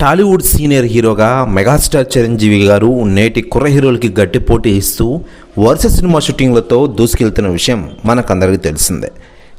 Tollywood senior హీరోగా megastar Chiranjeevi garu నేటి కుర్ర హీరోలకి గట్టి పోటీ ఇస్తూ వరుస సినిమా షూటింగ్లతో దూసుకెళ్తున్న విషయం మనకందరికీ తెలిసిందే.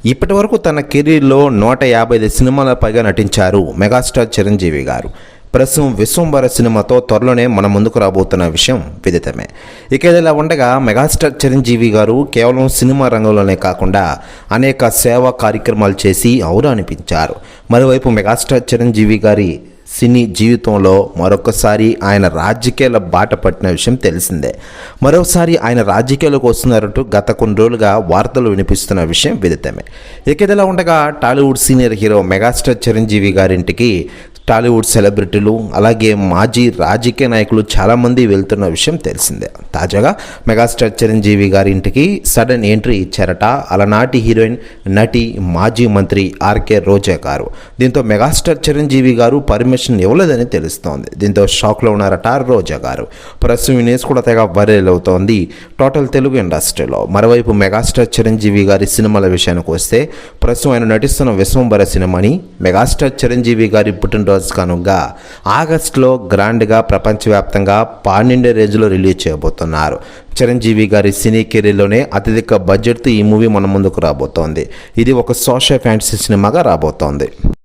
ఇప్పటి వరకు తన కెరీర్లో నూట యాభై ఐదు సినిమాల పైగా నటించారు మెగాస్టార్ చిరంజీవి గారు. ప్రస్తుతం విశ్వంబర సినిమాతో త్వరలోనే మన ముందుకు రాబోతున్న విషయం విదితమే. ఇక ఇదిలా ఉండగా మెగాస్టార్ చిరంజీవి గారు కేవలం సినిమా రంగంలోనే కాకుండా అనేక సేవా కార్యక్రమాలు చేసి ఔరా అనిపించారు మరోవైపు మెగాస్టార్ చిరంజీవి గారి సినీ జీవితంలో మరొకసారి ఆయన రాజకీయాల బాట పట్టిన విషయం తెలిసిందే. మరోసారి ఆయన రాజకీయాలకు వస్తున్నారంటూ గత కొన్ని రోజులుగా వార్తలు వినిపిస్తున్న విషయం విదితమే. ఇక ఇదిలా ఉండగా Tollywood senior hero megastar Chiranjeevi గారింటికి టాలీవుడ్ సెలబ్రిటీలు అలాగే మాజీ రాజకీయ నాయకులు చాలామంది వెళ్తున్న విషయం తెలిసిందే. తాజాగా మెగాస్టార్ చిరంజీవి గారి ఇంటికి సడన్ ఎంట్రీ ఇచ్చారట. అలనాటి హీరోయిన్ నటి మాజీ మంత్రి ఆర్కే రోజా గారు. దీంతో మెగాస్టార్ చిరంజీవి గారు పర్మిషన్ ఇవ్వలేదని తెలుస్తోంది. దీంతో షాక్లో ఉన్నారట రోజా గారు. ప్రస్తుతం న్యూస్ కూడా తెగ వైరల్ అవుతోంది టోటల్ తెలుగు ఇండస్ట్రీలో. మరోవైపు మెగాస్టార్ చిరంజీవి గారి సినిమాల విషయానికి వస్తే ప్రస్తుతం ఆయన నటిస్తున్న విశ్వంబర సినిమాని మెగాస్టార్ చిరంజీవి గారి పుట్టినరోజు కనుక ఆగస్టులో గ్రాండ్గా ప్రపంచవ్యాప్తంగా పన్నెండు రేంజ్లో రిలీజ్ చేయబోతున్నారు. చిరంజీవి గారి సినీ కెరీర్లోనే అత్యధిక బడ్జెట్తో ఈ మూవీ మన ముందుకు రాబోతోంది. ఇది ఒక సోషల్ ఫ్యాంటసీ సినిమాగా రాబోతోంది.